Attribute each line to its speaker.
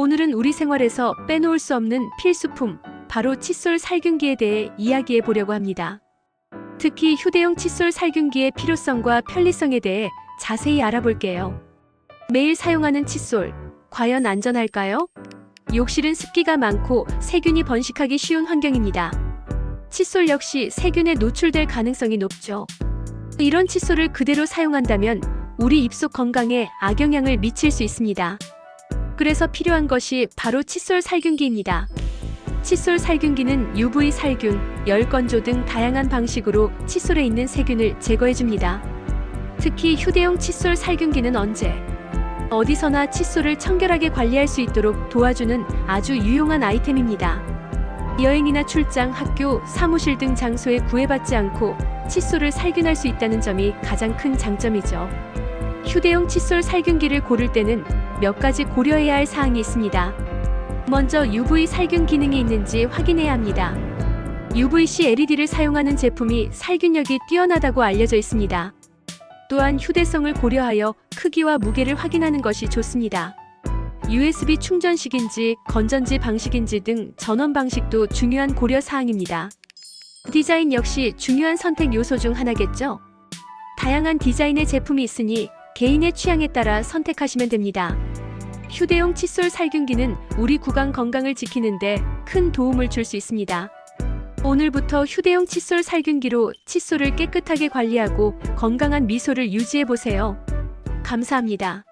Speaker 1: 오늘은 우리 생활에서 빼놓을 수 없는 필수품, 바로 칫솔 살균기에 대해 이야기해 보려고 합니다. 특히 휴대용 칫솔 살균기의 필요성과 편리성에 대해 자세히 알아볼게요. 매일 사용하는 칫솔, 과연 안전할까요? 욕실은 습기가 많고 세균이 번식하기 쉬운 환경입니다. 칫솔 역시 세균에 노출될 가능성이 높죠. 이런 칫솔을 그대로 사용한다면 우리 입속 건강에 악영향을 미칠 수 있습니다. 그래서 필요한 것이 바로 칫솔 살균기입니다. 칫솔 살균기는 UV 살균, 열 건조 등 다양한 방식으로 칫솔에 있는 세균을 제거해 줍니다. 특히 휴대용 칫솔 살균기는 언제 어디서나 칫솔을 청결하게 관리할 수 있도록 도와주는 아주 유용한 아이템입니다. 여행이나 출장, 학교, 사무실 등 장소에 구애받지 않고 칫솔을 살균할 수 있다는 점이 가장 큰 장점이죠. 휴대용 칫솔 살균기를 고를 때는 몇 가지 고려해야 할 사항이 있습니다. 먼저 UV 살균 기능이 있는지 확인해야 합니다. UVC LED를 사용하는 제품이 살균력이 뛰어나다고 알려져 있습니다. 또한 휴대성을 고려하여 크기와 무게를 확인하는 것이 좋습니다. USB 충전식인지 건전지 방식인지 등 전원 방식도 중요한 고려 사항입니다. 디자인 역시 중요한 선택 요소 중 하나겠죠? 다양한 디자인의 제품이 있으니 개인의 취향에 따라 선택하시면 됩니다. 휴대용 칫솔 살균기는 우리 구강 건강을 지키는데 큰 도움을 줄 수 있습니다. 오늘부터 휴대용 칫솔 살균기로 칫솔을 깨끗하게 관리하고 건강한 미소를 유지해 보세요. 감사합니다.